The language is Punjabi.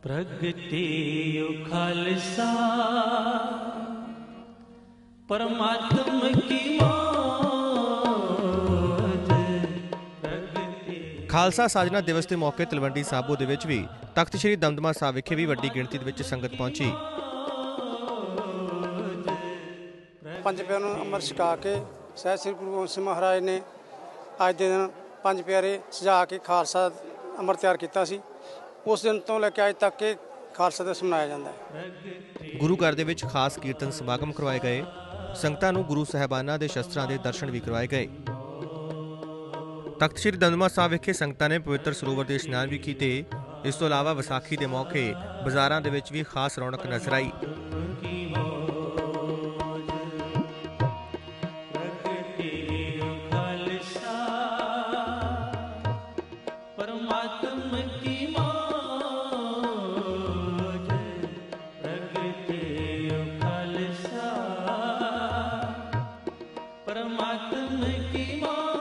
ਪ੍ਰਗਟਿਓ ਖਾਲਸਾ। ਪਰਮਾਤਮ ਕੀ ਮੌਜ ਖਾਲਸਾ ਸਾਜਨਾ ਦਿਵਸ ਦੇ ਮੌਕੇ ਤਲਵੰਡੀ ਸਾਬੋ ਦੇ ਵਿੱਚ ਵੀ ਤਖਤ ਸ੍ਰੀ ਦਮਦਮਾ ਸਾਹਿਬ ਵਿਖੇ ਵੀ ਵੱਡੀ ਗਿਣਤੀ ਦੇ ਵਿੱਚ ਸੰਗਤ ਪਹੁੰਚੀ। ਪੰਜ ਪਿਆਰਿਆਂ ਨੂੰ ਅੰਮ੍ਰਿਤ ਛਕਾ ਕੇ ਸਹਿ ਸ੍ਰੀ ਗੁਰੂ ਗੋਬਿੰਦ ਸਿੰਘ ਮਹਾਰਾਜ ਨੇ ਅੱਜ ਦੇ ਦਿਨ ਪੰਜ ਪਿਆਰੇ ਸਜਾ ਕੇ ਖਾਲਸਾ ਅੰਮ੍ਰਿਤ ਤਿਆਰ ਕੀਤਾ ਸੀ। ਉਸ ਦਿਨ ਤੋਂ ਲੈ ਕੇ ਅੱਜ ਤੱਕ ਇਹ ਖਾਲਸਾ ਦਿਵਸ ਮਨਾਇਆ ਜਾਂਦਾ ਹੈ। ਗੁਰੂ ਘਰ ਦੇ ਵਿੱਚ ਖਾਸ ਕੀਰਤਨ ਸਮਾਗਮ ਕਰਵਾਏ ਗਏ। ਸੰਗਤਾਂ ਨੂੰ ਗੁਰੂ ਸਾਹਿਬਾਨਾਂ ਦੇ ਸ਼ਸਤਰਾਂ ਦੇ ਦਰਸ਼ਨ ਵੀ ਕਰਵਾਏ ਗਏ। ਤਖਤ ਸ੍ਰੀ ਦਮਦਮਾ ਸਾਹਿਬ ਵਿਖੇ ਸੰਗਤਾਂ ਨੇ ਪਵਿੱਤਰ ਸਰੋਵਰ ਦੇ ਇਸ਼ਨਾਨ ਵੀ ਕੀਤੇ। ਇਸ ਤੋਂ ਇਲਾਵਾ ਵਿਸਾਖੀ ਦੇ ਮੌਕੇ ਬਾਜ਼ਾਰਾਂ ਦੇ ਵਿੱਚ ਵੀ ਖਾਸ ਰੌਣਕ ਨਜ਼ਰ ਆਈ। आत्म की मौत